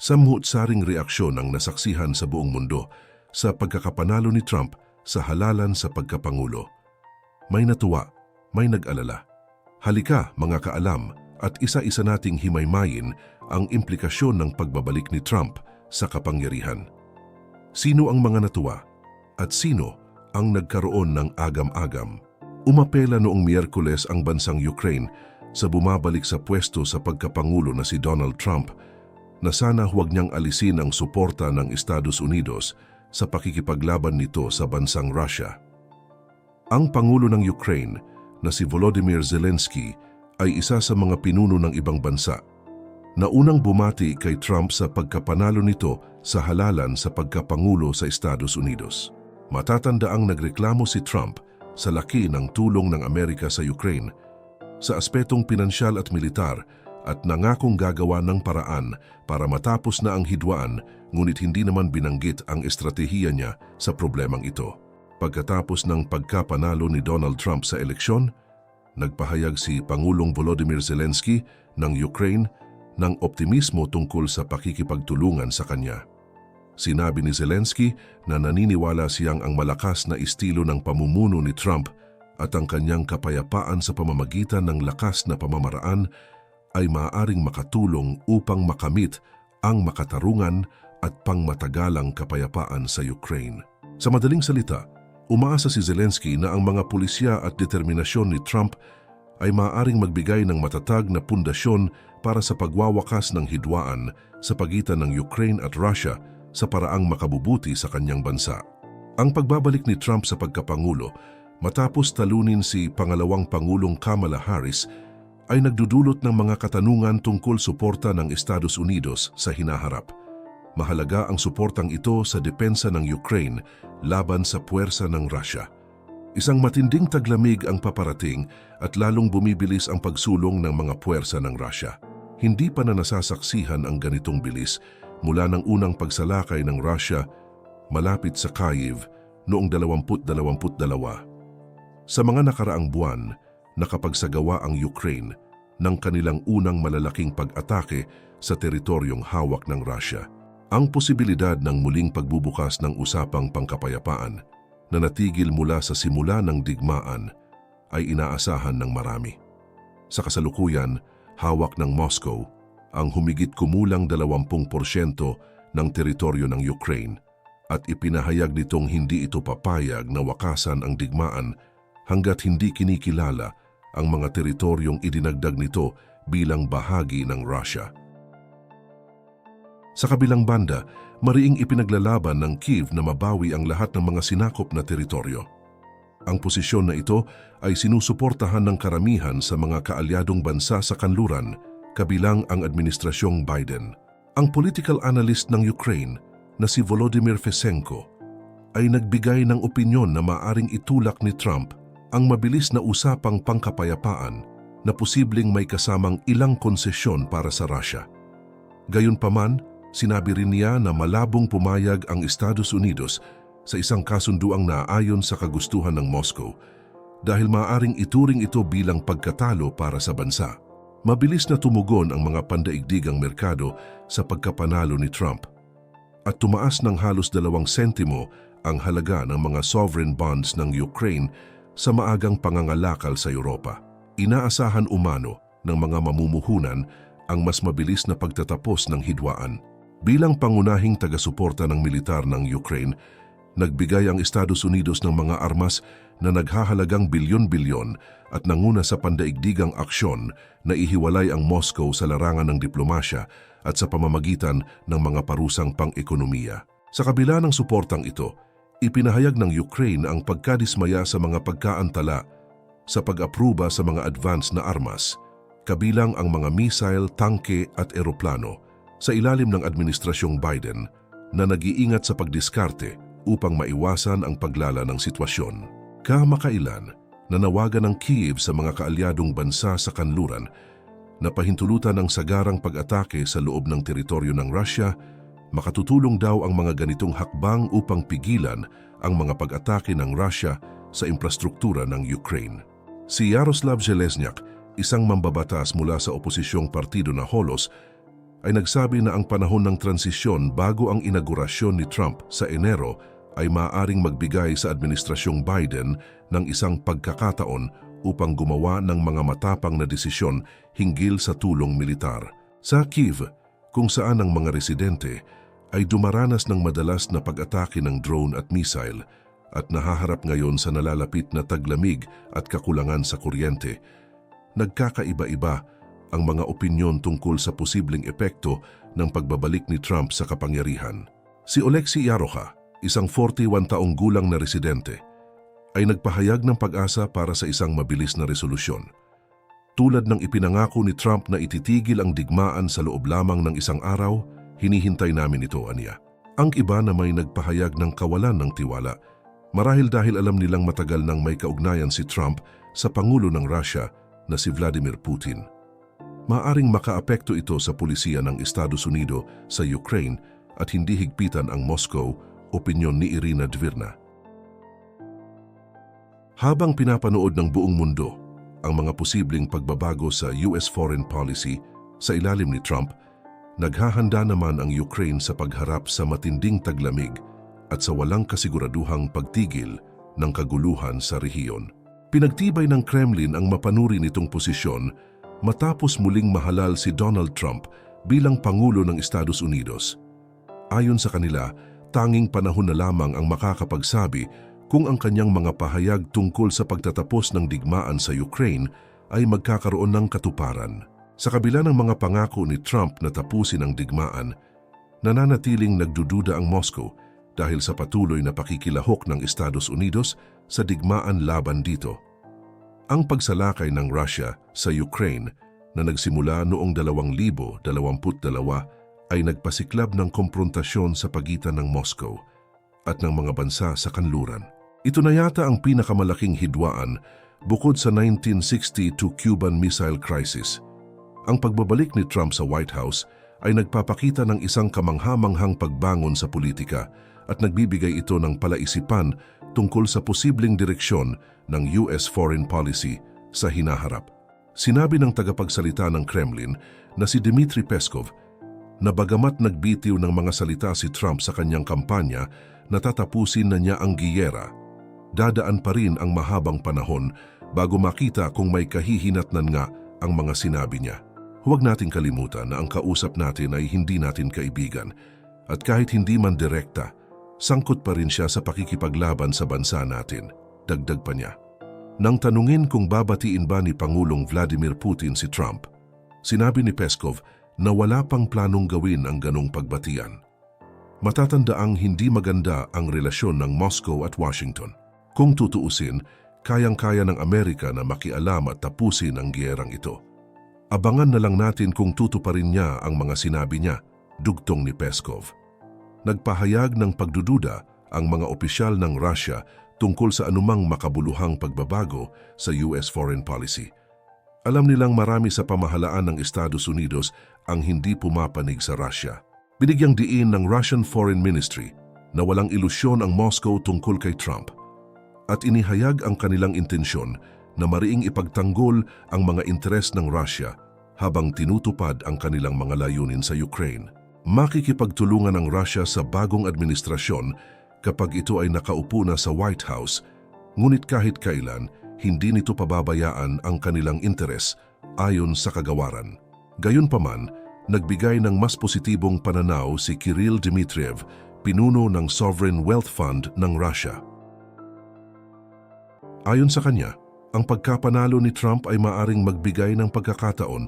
Samhut-saring reaksyon ang nasaksihan sa buong mundo sa pagkakapanalo ni Trump sa halalan sa pagkapangulo. May natuwa, may nag-alala. Halika mga kaalam at isa-isa nating himaymayin ang implikasyon ng pagbabalik ni Trump sa kapangyarihan. Sino ang mga natuwa at sino ang nagkaroon ng agam-agam? Umapela noong Miyerkules ang bansang Ukraine sa bumabalik sa pwesto sa pagkapangulo na si Donald Trump na sana huwag niyang alisin ang suporta ng Estados Unidos sa pakikipaglaban nito sa bansang Russia. Ang Pangulo ng Ukraine na si Volodymyr Zelensky ay isa sa mga pinuno ng ibang bansa na unang bumati kay Trump sa pagkapanalo nito sa halalan sa pagkapangulo sa Estados Unidos. Matatanda ang nagreklamo si Trump sa laki ng tulong ng Amerika sa Ukraine sa aspetong pinansyal at militar at nangakong gagawa ng paraan para matapos na ang hidwaan ngunit hindi naman binanggit ang estratehiya niya sa problemang ito. Pagkatapos ng pagkapanalo ni Donald Trump sa eleksyon, nagpahayag si Pangulong Volodymyr Zelensky ng Ukraine ng optimismo tungkol sa pakikipagtulungan sa kanya. Sinabi ni Zelensky na naniniwala siyang ang malakas na estilo ng pamumuno ni Trump at ang kanyang kapayapaan sa pamamagitan ng lakas na pamamaraan ay maaaring makatulong upang makamit ang makatarungan at pangmatagalang kapayapaan sa Ukraine. Sa madaling salita, umaasa si Zelensky na ang mga pulisya at determinasyon ni Trump ay maaaring magbigay ng matatag na pundasyon para sa pagwawakas ng hidwaan sa pagitan ng Ukraine at Russia sa paraang makabubuti sa kanyang bansa. Ang pagbabalik ni Trump sa pagkapangulo matapos talunin si pangalawang Pangulong Kamala Harris ay nagdudulot ng mga katanungan tungkol suporta ng Estados Unidos sa hinaharap. Mahalaga ang suportang ito sa depensa ng Ukraine laban sa puwersa ng Russia. Isang matinding taglamig ang paparating at lalong bumibilis ang pagsulong ng mga puwersa ng Russia. Hindi pa na nasasaksihan ang ganitong bilis mula ng unang pagsalakay ng Russia malapit sa Kyiv noong 2022. Sa mga nakaraang buwan, nakapagsagawa ang Ukraine ng kanilang unang malalaking pag-atake sa teritoryong hawak ng Russia. Ang posibilidad ng muling pagbubukas ng usapang pangkapayapaan na natigil mula sa simula ng digmaan ay inaasahan ng marami. Sa kasalukuyan, hawak ng Moscow ang humigit kumulang 20% ng teritoryo ng Ukraine at ipinahayag nitong hindi ito papayag na wakasan ang digmaan hanggat hindi kinikilala ang mga teritoryong idinagdag nito bilang bahagi ng Russia. Sa kabilang banda, mariing ipinaglalaban ng Kiev na mabawi ang lahat ng mga sinakop na teritoryo. Ang posisyon na ito ay sinusuportahan ng karamihan sa mga kaalyadong bansa sa kanluran, kabilang ang Administrasyong Biden. Ang political analyst ng Ukraine na si Volodymyr Fesenko ay nagbigay ng opinyon na maaring itulak ni Trump ang mabilis na usapang pangkapayapaan na posibleng may kasamang ilang konsesyon para sa Russia. Gayunpaman, Sinabi rin niya na malabong pumayag ang Estados Unidos sa isang kasunduang naayon sa kagustuhan ng Moscow dahil maaring ituring ito bilang pagkatalo para sa bansa. Mabilis na tumugon ang mga pandaigdigang merkado sa pagkapanalo ni Trump at tumaas ng halos dalawang sentimo ang halaga ng mga sovereign bonds ng Ukraine sa maagang pangangalakal sa Europa. Inaasahan umano ng mga mamumuhunan ang mas mabilis na pagtatapos ng hidwaan. Bilang pangunahing taga-suporta ng militar ng Ukraine, nagbigay ang Estados Unidos ng mga armas na naghahalagang bilyon-bilyon at nanguna sa pandaigdigang aksyon na ihiwalay ang Moscow sa larangan ng diplomasya at sa pamamagitan ng mga parusang pang-ekonomiya. Sa kabila ng suportang ito, ipinahayag ng Ukraine ang pagkadismaya sa mga pagkaantala sa pag-apruba sa mga advanced na armas, kabilang ang mga missile, tangke at eroplano sa ilalim ng Administrasyong Biden na nag-iingat sa pagdiskarte upang maiwasan ang paglala ng sitwasyon. Kamakailan, nanawagan ng Kiev sa mga kaalyadong bansa sa kanluran na pahintulutan ng sagarang pag-atake sa loob ng teritoryo ng Russia, makatutulong daw ang mga ganitong hakbang upang pigilan ang mga pag-atake ng Russia sa infrastruktura ng Ukraine. Si Yaroslav Zelezniak, isang mambabatas mula sa oposisyong partido na Holos, ay nagsabi na ang panahon ng transisyon bago ang inaugurasyon ni Trump sa Enero ay maaaring magbigay sa administrasyong Biden ng isang pagkakataon upang gumawa ng mga matapang na desisyon hinggil sa tulong militar. Sa Kiev, kung saan ang mga residente ay dumaranas ng madalas na pag-atake ng drone at missile at nahaharap ngayon sa nalalapit na taglamig at kakulangan sa kuryente, nagkakaiba-iba ang mga opinyon tungkol sa posibleng epekto ng pagbabalik ni Trump sa kapangyarihan. Si Oleksiy Yaroka, isang 41 taong gulang na residente, ay nagpahayag ng pag-asa para sa isang mabilis na resolusyon. Tulad ng ipinangako ni Trump na ititigil ang digmaan sa loob lamang ng isang araw, hinihintay namin ito, aniya. Ang iba na may nagpahayag ng kawalan ng tiwala, marahil dahil alam nilang matagal nang may kaugnayan si Trump sa Pangulo ng Russia na si Vladimir Putin. Maaring makaapekto ito sa pulisiya ng Estados Unidos sa Ukraine at hindi higpitan ang Moscow, opinyon ni Irina Dvirna. Habang pinapanood ng buong mundo ang mga posibleng pagbabago sa US foreign policy sa ilalim ni Trump, naghahanda naman ang Ukraine sa pagharap sa matinding taglamig at sa walang kasiguraduhang pagtigil ng kaguluhan sa rehiyon. Pinagtibay ng Kremlin ang mapanuri nitong posisyon matapos muling mahalal si Donald Trump bilang Pangulo ng Estados Unidos. Ayon sa kanila, tanging panahon na lamang ang makakapagsabi kung ang kanyang mga pahayag tungkol sa pagtatapos ng digmaan sa Ukraine ay magkakaroon ng katuparan. Sa kabila ng mga pangako ni Trump na tapusin ang digmaan, nananatiling nagdududa ang Moscow dahil sa patuloy na pakikilahok ng Estados Unidos sa digmaan laban dito. Ang pagsalakay ng Russia sa Ukraine na nagsimula noong 2022 ay nagpasiklab ng komprontasyon sa pagitan ng Moscow at ng mga bansa sa kanluran. Ito na yata ang pinakamalaking hidwaan bukod sa 1962 Cuban Missile Crisis. Ang pagbabalik ni Trump sa White House ay nagpapakita ng isang kamanghamanghang pagbangon sa politika at nagbibigay ito ng palaisipan tungkol sa posibleng direksyon ng US foreign policy sa hinaharap. Sinabi ng tagapagsalita ng Kremlin na si Dmitry Peskov na bagamat nagbitiw ng mga salita si Trump sa kanyang kampanya na tatapusin na niya ang giyera, dadaan pa rin ang mahabang panahon bago makita kung may kahihinatnan nga ang mga sinabi niya. Huwag nating kalimutan na ang kausap natin ay hindi natin kaibigan at kahit hindi man direkta, sangkot pa rin siya sa pakikipaglaban sa bansa natin, dagdag pa niya. Nang tanungin kung babatiin ba ni Pangulong Vladimir Putin si Trump, sinabi ni Peskov na wala pang planong gawin ang ganong pagbatian. Matatandaang hindi maganda ang relasyon ng Moscow at Washington. Kung tutuusin, kayang-kaya ng Amerika na makialam at tapusin ang giyerang ito. Abangan na lang natin kung tutuparin niya ang mga sinabi niya, dugtong ni Peskov. Nagpahayag ng pagdududa ang mga opisyal ng Russia tungkol sa anumang makabuluhang pagbabago sa US foreign policy. Alam nilang marami sa pamahalaan ng Estados Unidos ang hindi pumapanig sa Russia. Binigyang diin ng Russian Foreign Ministry na walang ilusyon ang Moscow tungkol kay Trump at inihayag ang kanilang intensyon na mariing ipagtanggol ang mga interes ng Russia habang tinutupad ang kanilang mga layunin sa Ukraine. Makikipagtulungan ang Russia sa bagong administrasyon kapag ito ay nakaupo na sa White House, ngunit kahit kailan, hindi nito pababayaan ang kanilang interes ayon sa kagawaran. Gayunpaman, nagbigay ng mas positibong pananaw si Kirill Dmitriev, pinuno ng Sovereign Wealth Fund ng Russia. Ayon sa kanya, ang pagkapanalo ni Trump ay maaring magbigay ng pagkakataon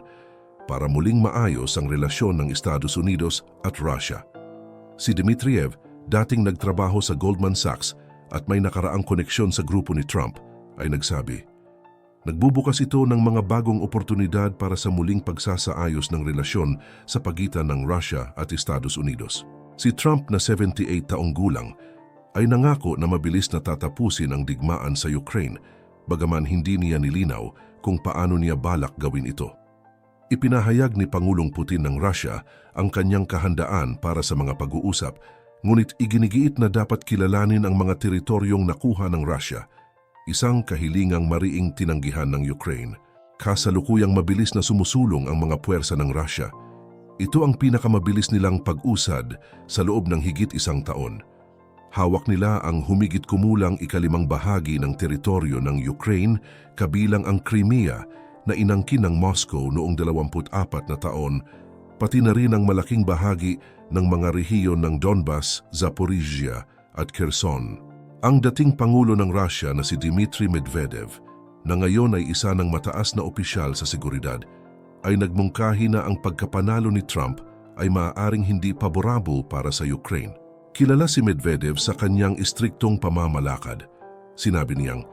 para muling maayos ang relasyon ng Estados Unidos at Russia. Si Dmitriev, dating nagtrabaho sa Goldman Sachs at may nakaraang koneksyon sa grupo ni Trump, ay nagsabi, Nagbubukas ito ng mga bagong oportunidad para sa muling pagsasaayos ng relasyon sa pagitan ng Russia at Estados Unidos. Si Trump na 78 taong gulang ay nangako na mabilis na tatapusin ang digmaan sa Ukraine bagaman hindi niya nilinaw kung paano niya balak gawin ito. Ipinahayag ni Pangulong Putin ng Russia ang kanyang kahandaan para sa mga pag-uusap, ngunit iginigiit na dapat kilalanin ang mga teritoryong nakuha ng Russia, isang kahilingang mariing tinanggihan ng Ukraine. Kasalukuyang mabilis na sumusulong ang mga puwersa ng Russia, Ito ang pinakamabilis nilang pag-usad sa loob ng higit isang taon. Hawak nila ang humigit kumulang ikalimang bahagi ng teritoryo ng Ukraine kabilang ang Crimea na inangkin ng Moscow noong 24 na taon, pati na rin ang malaking bahagi ng mga rehiyon ng Donbas, Zaporizhia at Kherson. Ang dating Pangulo ng Russia na si Dmitry Medvedev, na ngayon ay isa ng mataas na opisyal sa seguridad, ay nagmungkahi na ang pagkapanalo ni Trump ay maaaring hindi paborable para sa Ukraine. Kilala si Medvedev sa kanyang istriktong pamamalakad. Sinabi niyang,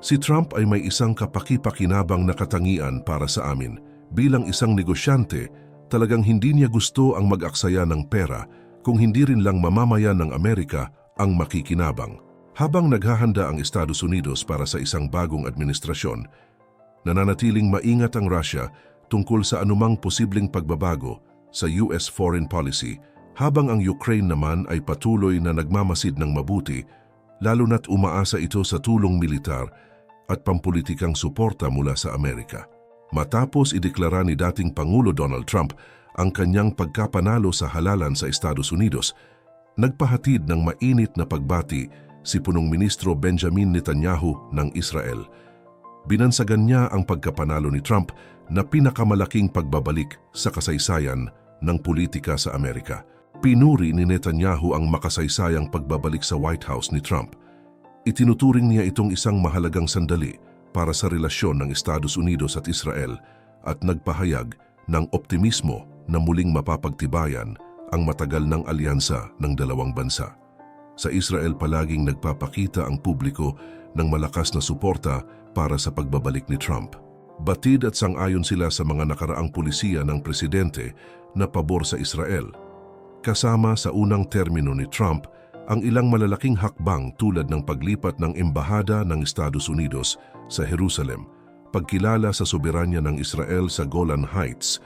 Si Trump ay may isang kapaki-pakinabang na katangian para sa amin. Bilang isang negosyante, talagang hindi niya gusto ang mag-aksaya ng pera kung hindi rin lang mamamayan ng Amerika ang makikinabang. Habang naghahanda ang Estados Unidos para sa isang bagong administrasyon, nananatiling maingat ang Russia tungkol sa anumang posibleng pagbabago sa US foreign policy habang ang Ukraine naman ay patuloy na nagmamasid ng mabuti lalo na't umaasa ito sa tulong militar at pampulitikang suporta mula sa Amerika. Matapos ideklara ni dating Pangulo Donald Trump ang kanyang pagkapanalo sa halalan sa Estados Unidos, nagpahatid ng mainit na pagbati si punong ministro Benjamin Netanyahu ng Israel. Binansagan niya ang pagkapanalo ni Trump na pinakamalaking pagbabalik sa kasaysayan ng politika sa Amerika. Pinuri ni Netanyahu ang makasaysayang pagbabalik sa White House ni Trump. Itinuturing niya itong isang mahalagang sandali para sa relasyon ng Estados Unidos at Israel at nagpahayag ng optimismo na muling mapapagtibayan ang matagal ng alyansa ng dalawang bansa. Sa Israel palaging nagpapakita ang publiko ng malakas na suporta para sa pagbabalik ni Trump. Batid at sangayon sila sa mga nakaraang pulisiya ng presidente na pabor sa Israel. Kasama sa unang termino ni Trump ang ilang malalaking hakbang tulad ng paglipat ng embahada ng Estados Unidos sa Jerusalem, pagkilala sa soberanya ng Israel sa Golan Heights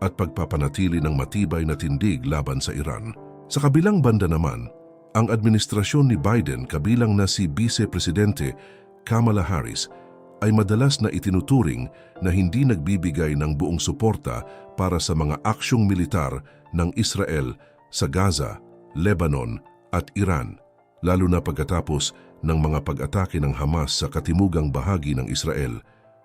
at pagpapanatili ng matibay na tindig laban sa Iran. Sa kabilang banda naman, ang administrasyon ni Biden kabilang na si Vice Presidente Kamala Harris ay madalas na itinuturing na hindi nagbibigay ng buong suporta para sa mga aksyong militar ng Israel sa Gaza, Lebanon at Iran, lalo na pagkatapos ng mga pag-atake ng Hamas sa katimugang bahagi ng Israel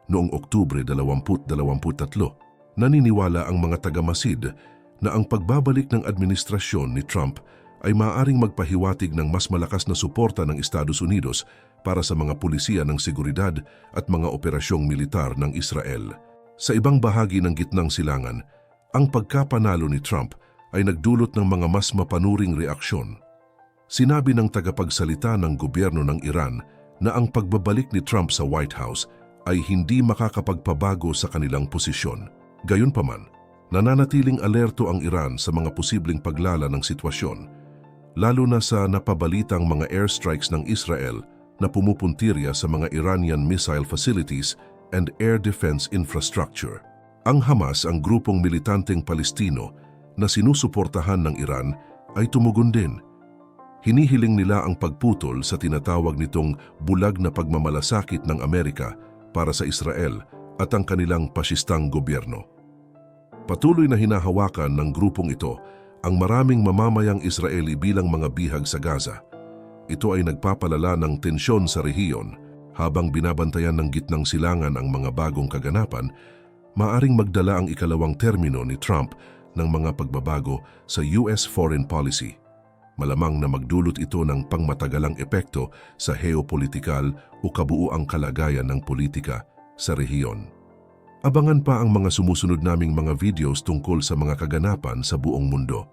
noong Oktubre 2023. Naniniwala ang mga tagamasid na ang pagbabalik ng administrasyon ni Trump ay maaaring magpahiwatig ng mas malakas na suporta ng Estados Unidos para sa mga pulisiya ng seguridad at mga operasyong militar ng Israel. Sa ibang bahagi ng gitnang silangan, ang pagkapanalo ni Trump ay nagdulot ng mga mas mapanuring reaksyon. Sinabi ng tagapagsalita ng gobyerno ng Iran na ang pagbabalik ni Trump sa White House ay hindi makakapagpabago sa kanilang posisyon. Gayunpaman, nananatiling alerto ang Iran sa mga posibleng paglala ng sitwasyon, lalo na sa napabalitang mga airstrikes ng Israel na pumupuntirya sa mga Iranian missile facilities and air defense infrastructure. Ang Hamas, ang grupong militanteng Palestino na sinusuportahan ng Iran, ay tumugon din. Hinihiling nila ang pagputol sa tinatawag nitong bulag na pagmamalasakit ng Amerika para sa Israel at ang kanilang pasistang gobyerno. Patuloy na hinahawakan ng grupong ito ang maraming mamamayang Israeli bilang mga bihag sa Gaza. Ito ay nagpapalala ng tensyon sa rehiyon habang binabantayan ng gitnang silangan ang mga bagong kaganapan, maaring magdala ang ikalawang termino ni Trump ng mga pagbabago sa US foreign policy. Malamang na magdulot ito ng pangmatagalang epekto sa geopolitikal o kabuuang kalagayan ng politika sa rehiyon. Abangan pa ang mga sumusunod naming mga videos tungkol sa mga kaganapan sa buong mundo.